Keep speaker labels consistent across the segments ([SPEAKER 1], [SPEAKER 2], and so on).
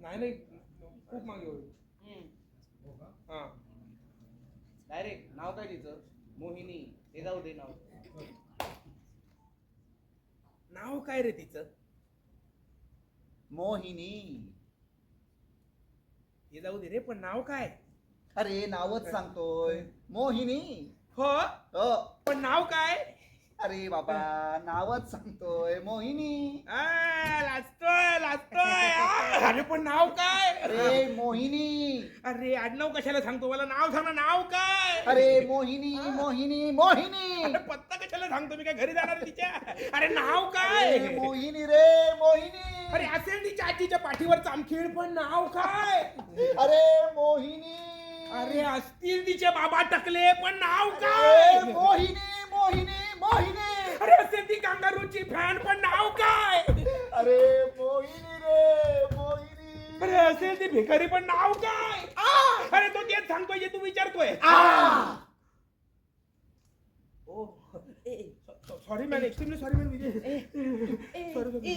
[SPEAKER 1] नाही नाही. खूप मागे होईल.
[SPEAKER 2] हो. का
[SPEAKER 1] हा डायरेक्ट नाव काय तिचं? मोहिनी. हे जाऊ दे नाव. नाव काय रे तिचं?
[SPEAKER 3] मोहिनी.
[SPEAKER 1] हे जाऊ दे रे पण नाव काय?
[SPEAKER 3] अरे नावच सांगतोय. मोहिनी.
[SPEAKER 1] हो?
[SPEAKER 3] हो.
[SPEAKER 1] पण नाव काय?
[SPEAKER 3] अरे बाबा नावच सांगतोय. मोहिनी.
[SPEAKER 1] आ, लाजतोय लाजतोय. आ, अरे पण नाव काय? अरे
[SPEAKER 3] मोहिनी.
[SPEAKER 1] अरे आडनाव कशाला सांगतो? मला नाव सांग ना नाव काय? अरे
[SPEAKER 3] मोहिनी मोहिनी मोहिनी. अरे
[SPEAKER 1] पत्ता कशाला सांगतो? मी काय घरी जाणार तिच्या? अरे नाव काय? अरे
[SPEAKER 3] मोहिनी रे मोहिनी. अरे
[SPEAKER 1] असेल तिच्या आजीच्या पाठीवर चामखीळ पण नाव काय?
[SPEAKER 3] अरे मोहिनी. अरे
[SPEAKER 1] असतील तिचे बाबा टकले पण नाव अरे काय?
[SPEAKER 3] मोहिनी मोहिनी मोहिनी.
[SPEAKER 1] अरे असेल ती कांगारूची फॅन पण नाव काय?
[SPEAKER 3] अरे मोहिनी रे मोहिनी. अरे असेल
[SPEAKER 1] ती भिकारी पण नाव काय? अरे तो तेच सांगतोय जे तू विचारतोय. Sorry man extremely sorry man sorry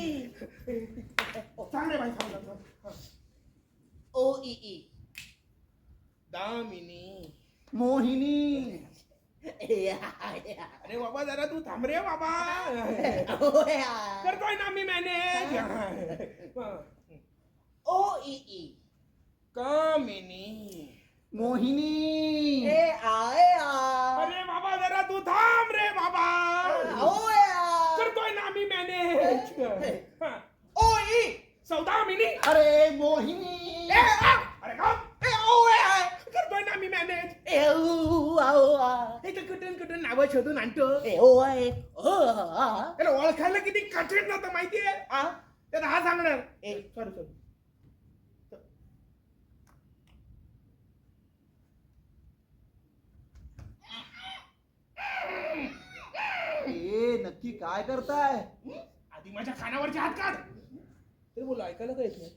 [SPEAKER 1] सांग रे भाई सांग.
[SPEAKER 4] ओ ई ई
[SPEAKER 1] दामिनी
[SPEAKER 3] मोहिनी
[SPEAKER 4] अरे
[SPEAKER 1] बाबा जरा तू थांब रे बाबा.
[SPEAKER 4] ओ या
[SPEAKER 1] करतोय ना मी मॅनेज
[SPEAKER 4] ओ ई ई
[SPEAKER 1] कामिनी
[SPEAKER 3] मोहिनी
[SPEAKER 4] ए आ ए आ
[SPEAKER 1] अरे बाबा जरा तू थांब रे. मॅनेज ओ ई सौदामिनी
[SPEAKER 3] अरे मोहिनी ए,
[SPEAKER 4] आ!
[SPEAKER 1] अरे का
[SPEAKER 4] ए, ओ ए,
[SPEAKER 1] करतोय ना मी मॅनेज
[SPEAKER 4] ए ऊ आ ओ आ
[SPEAKER 1] हे तर कुठून कुठून नावं शोधून आणतो
[SPEAKER 4] ए ओ ए ओ आ
[SPEAKER 1] त्याला ओळखायला किती कठीण नव्हतं माहितीये
[SPEAKER 4] आ
[SPEAKER 1] त्यात हा सांगणार ए सॉरी सॉरी
[SPEAKER 3] ए नक्की काय करताय
[SPEAKER 1] आधी माझ्या कानावरचे हात काढ. ते बोल ऐकायला काय येत नाही.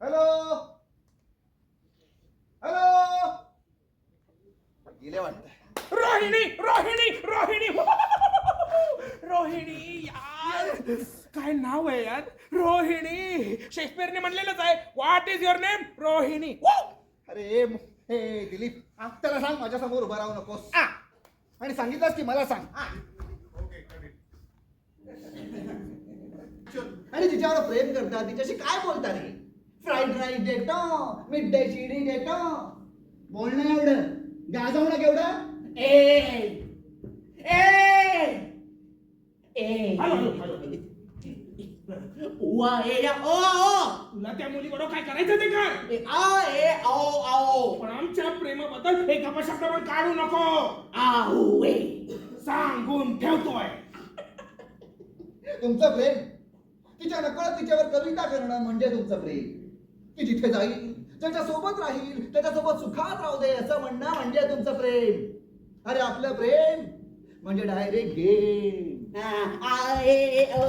[SPEAKER 3] हॅलो? हॅलो? गेले वाटत.
[SPEAKER 1] रोहिणी रोहिणी रोहिणी. रोहिणी यार. काय नाव आहे यार? रोहिणी. शेक्सपियरने म्हणलेलंच आहे. What is your name Rohini.
[SPEAKER 3] अरे म- हे दिलीप हा, त्याला सांग माझ्यासमोर उभा राहू नकोस. आणि सांगितलंस की मला सांग.
[SPEAKER 2] ओके करेक्ट
[SPEAKER 3] आणि तिच्यावर प्रेम करता तिच्याशी काय बोलता रे फ्राईड राईस देतो मिड डे चिडी देतो बोलणं एवढं. गाजवणं केवढं?
[SPEAKER 4] ए. ए. ए. Hello, hello, hello. वा ए या ओ ओ.
[SPEAKER 1] तुला त्या मुलीबरोबर काय करायचं ते कर.
[SPEAKER 4] ए आ ए आओ आओ
[SPEAKER 1] पण आमच्या प्रेमाबद्दल एक अपशब्द पण काढू नको.
[SPEAKER 4] आऊ ए.
[SPEAKER 1] सांगून ठेवतोय.
[SPEAKER 3] तुमचं प्रेम तिच्या नकळत तिच्यावर कविता करणं म्हणजे तुमचं प्रेम. ती जिथे जाईल त्याच्या सोबत राहील त्याच्यासोबत सुखात राहू दे असं म्हणणं म्हणजे तुमचं प्रेम. अरे आपलं प्रेम म्हणजे डायरेक्ट गेम
[SPEAKER 4] आ ए ओ.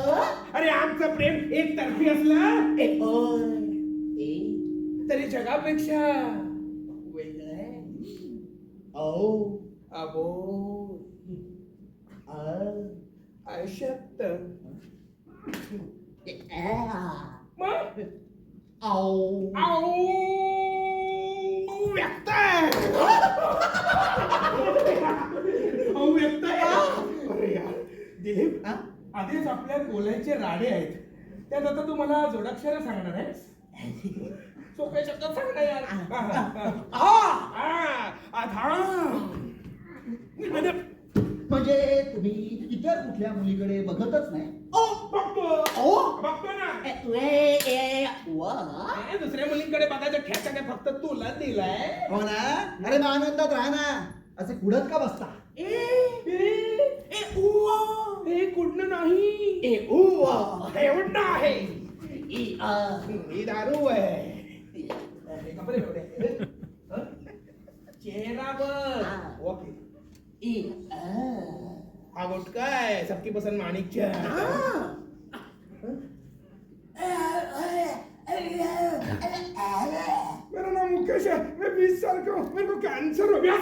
[SPEAKER 1] अरे आमचं प्रेम एक तर्फी असलं?
[SPEAKER 4] ए ओ ए.
[SPEAKER 1] तरी जगापेक्षा वेगळं आहे.
[SPEAKER 4] ओ.
[SPEAKER 1] अबो.
[SPEAKER 4] आ
[SPEAKER 1] आयुष्यात
[SPEAKER 4] ए आ.
[SPEAKER 1] मग?
[SPEAKER 4] आओ
[SPEAKER 1] आऊ व्यक्त आहे आऊ व्यक्त आहे अरे यार दिलीप
[SPEAKER 4] हा?
[SPEAKER 1] आधीच आपल्या बोलायचे राडे आहेत. त्यात आता तू मला जोडाक्षर सांगणार आहेस? सोप्या शब्दात सांग ना यार. हा, हा, हा.
[SPEAKER 4] आ
[SPEAKER 1] आ, आधा. म्हणजे
[SPEAKER 3] म्हणजे तुम्ही इतर कुठल्या मुलीकडे बघतच नाही?
[SPEAKER 4] ओ
[SPEAKER 1] बघतो. ओ? बघतो ना.
[SPEAKER 4] ए ए ए वा.
[SPEAKER 1] ए, दुसऱ्या मुलींकडे बघायचं ठेचा काय फक्त तुला दिलाय.
[SPEAKER 3] हो ना? अरे मग आनंदात राहा ना. असे कुडत का बसता?
[SPEAKER 4] ए
[SPEAKER 1] ए,
[SPEAKER 4] ए उवा
[SPEAKER 1] हे कुठनं नाही?
[SPEAKER 4] ए उवा
[SPEAKER 1] एवढं आहे.
[SPEAKER 4] ई आ
[SPEAKER 1] ही दारू आहे. कपडे एवढे. हं? चेहरा बघ. ओके. हा गोट काय सबकी पसंद माणिकच्या मेरा नाम मुकेश है मैं बीस साल का हूँ मेरे को कैंसर हो गया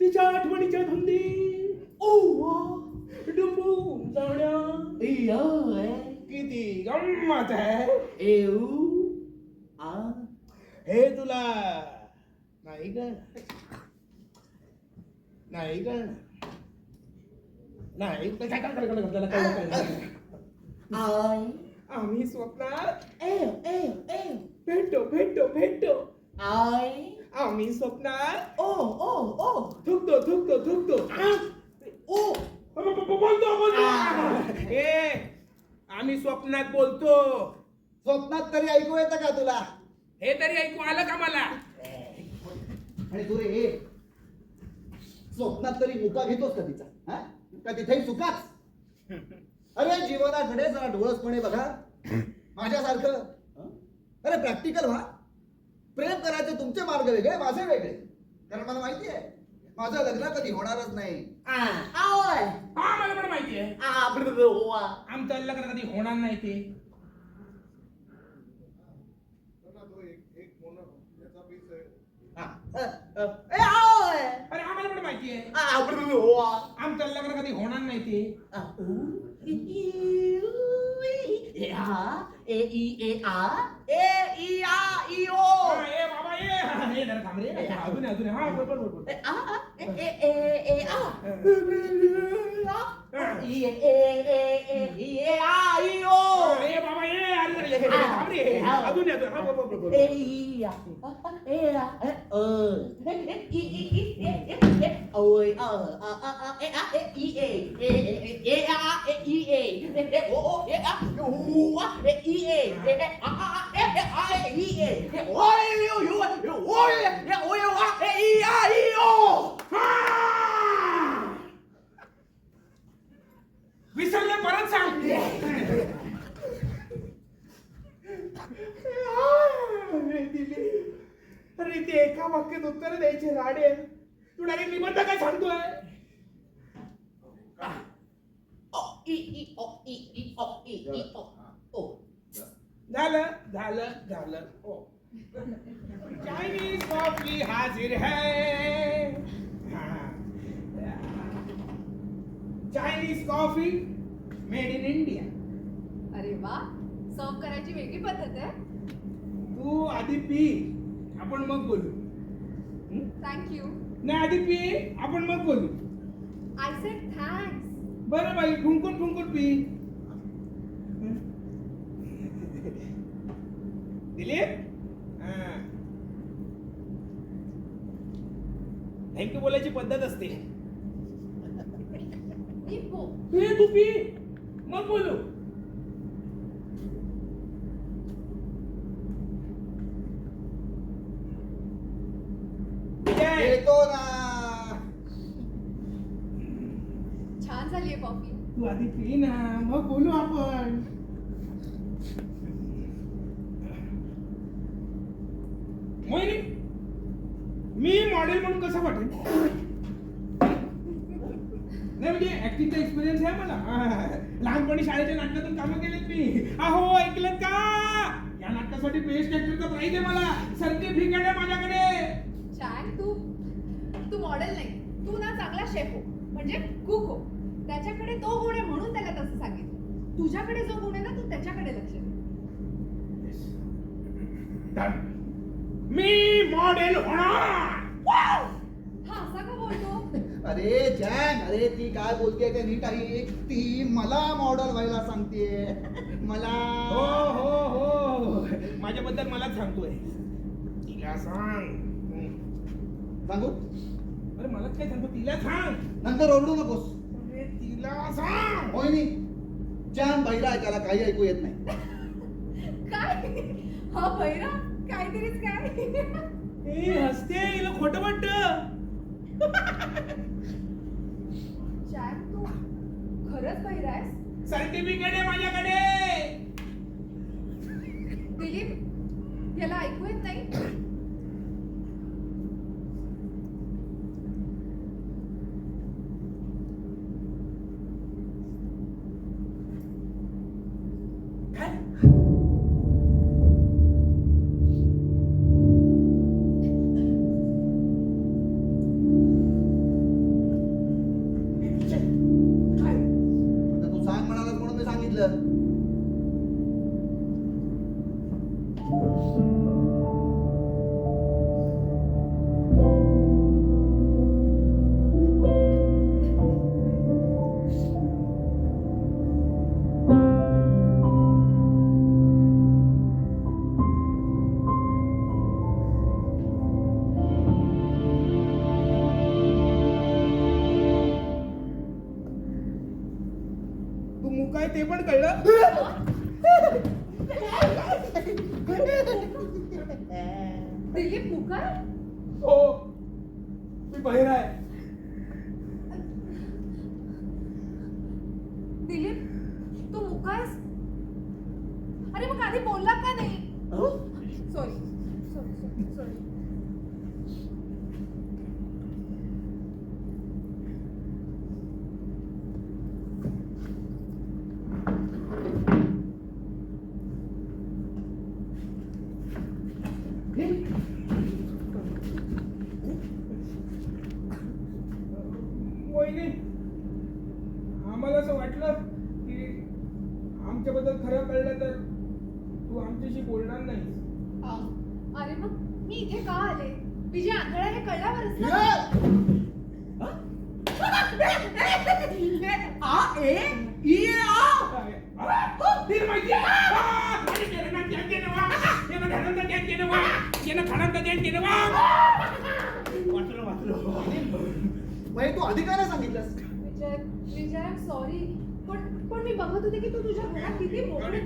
[SPEAKER 1] तिच्या आठवणीच्या धुंदी. डुंबू जाण्या. किती गंमत आहे हे तुला. नाही का? नाही का? नाही. काय काय काय त्याला कळलं काय आम्ही स्वप्नात भेटतो भेटतो भेटतो. आम्ही स्वप्नात थुकतो थुकतो थुकतो बोलतो बोलतो ए आम्ही स्वप्नात बोलतो
[SPEAKER 3] स्वप्नात तरी ऐकू येतं का तुला
[SPEAKER 1] हे तरी ऐकू आलं का मला
[SPEAKER 3] आणि तू रे हे स्वप्नात तरी मुका घेतोस का तिचा हा? का तिथेही सुखाच अरे जीवनाकडे जरा डोळसपणे बघा माझ्यासारखं? अरे प्रॅक्टिकल व्हा प्रेम करायचे तुमचे मार्ग वेगळे माझे वेगळे. कारण मला माहिती आहे माझं लग्न कधी होणारच नाही.
[SPEAKER 1] हा मला पण माहिती आहे आमचं लग्न कधी होणार नाही ते.
[SPEAKER 2] तर ना तो एक एक मोना याचा पीस आहे.
[SPEAKER 4] हा.
[SPEAKER 1] अरे आम्हाला पण माहिती आहे आमचं लग्न कधी होणार नाही ते.
[SPEAKER 4] हा, ए बाबा ए हे
[SPEAKER 1] 에, 아, 그네, 그네. 아, 빨리, 빨리, 빨리.
[SPEAKER 4] 아, 에, 에, 에, 에, 아. 아, 예, 에, 에, 에, 예, 아, 이요.
[SPEAKER 1] 예, 봐봐, 예, 아니, 예, 아무리. 아, 그네, 그네. 아, 봐봐, 봐봐. 에,
[SPEAKER 4] 이야. 에라, 에, 어. 에, 이, 이, 이, 에, 에, 에, 어이, 어, 아, 아, 아, 에, 아, 에, 이, 에, 에, 에, 예, 아, 에, 이, 에, 에, 에, 오, 예, 아, 요, 아, 에, 이, 에, 에, 아, 아, 에, 아, 에, 이, 에, 에, 오, 요, 요.
[SPEAKER 1] झालं झालं झालं हो चायनीज कॉफी हाजिर है. Chinese coffee made in India
[SPEAKER 5] अरे वा सर्व करायची वेगळी पद्धत आहे.
[SPEAKER 1] तू आधी पी आपण मग बोलू. हं?
[SPEAKER 5] थँक्यू
[SPEAKER 1] नाही आधी पी आपण मग बोलू.
[SPEAKER 5] आय सेड थँक्स
[SPEAKER 1] बरं बाई फुंकून फुंकून पी. दिलीप? थँक्यू बोलायची पद्धत असते.
[SPEAKER 5] इको
[SPEAKER 1] तू ये तू पी. मग बोलू विजय,
[SPEAKER 3] येतो ना
[SPEAKER 5] छान झाली आहे कॉफी
[SPEAKER 1] तू आधी पी ना मग बोलू आपण. मोहिनी मी मॉडेल म्हणून कसं वाटेल? नाही म्हणजे ऍक्टिंगचा एक्सपिरियन्स आहे मला. लहानपणी शाळेच्या नाटकातून कामं केलीत मी. अहो ऐकलं का? या नाटकासाठी बेस्ट ऍक्टरचा प्राइज आहे मला. सर्टिफिकेट आहे माझ्याकडे.
[SPEAKER 5] चॅन तू. तू मॉडेल नाही. तू ना चांगला शेफ हो. म्हणजे कुक हो. त्याच्याकडे तो गुण आहे म्हणून त्याला तसं सांगितलं. तुझ्याकडे जो गुण आहे ना तू त्याच्याकडे लक्ष दे.
[SPEAKER 1] मी मॉडेल होणार. हा
[SPEAKER 5] असा का बोलतो?
[SPEAKER 3] अरे जॅन अरे ती काय बोलते ते नीट आहे ती मला मॉडेल व्हायला सांगते मला. हो
[SPEAKER 1] हो हो. माझ्याबद्दल मलाच सांगतोय. तिला सांग.
[SPEAKER 3] सांगू?
[SPEAKER 1] अरे मलाच काय सांगतो तिला सांग.
[SPEAKER 3] नंतर ओरडू नकोस.
[SPEAKER 1] तिला सांग
[SPEAKER 3] मोहिनी जॅन बहिरा आहे त्याला काही ऐकू येत नाही.
[SPEAKER 5] काय? हा भैरा काहीतरीच काय?
[SPEAKER 1] ए हसते हिला खोटं वाटत
[SPEAKER 5] चॅन तू खरंच भैरा आहेस?
[SPEAKER 1] सर्टिफिकेट आहे माझ्याकडे.
[SPEAKER 5] दिलीप याला ऐकू येत नाही?
[SPEAKER 1] तू पण कळलं.
[SPEAKER 5] दिलीप मुका
[SPEAKER 1] हो. मी बहिर आहे.
[SPEAKER 5] दिलीप तू मुकास? अरे मग आधी बोलला का नाही? सॉरी सॉरी सॉरी
[SPEAKER 1] वहिनी आम्हाला असं वाटलं की आमच्याबद्दल खरं कळलं तर तू आमच्याशी बोलणार नाही
[SPEAKER 5] अरे मग मी इथे का आले? विजय आंधळा हे कळल्यावरच ना.
[SPEAKER 1] वाचलो वाचलो.
[SPEAKER 3] म्हणजे तू अधिकारा सांगितलास
[SPEAKER 5] म्हणजे विजय सॉरी पण पण मी बघत होते की तू तुझ्या घरात किती मोकळे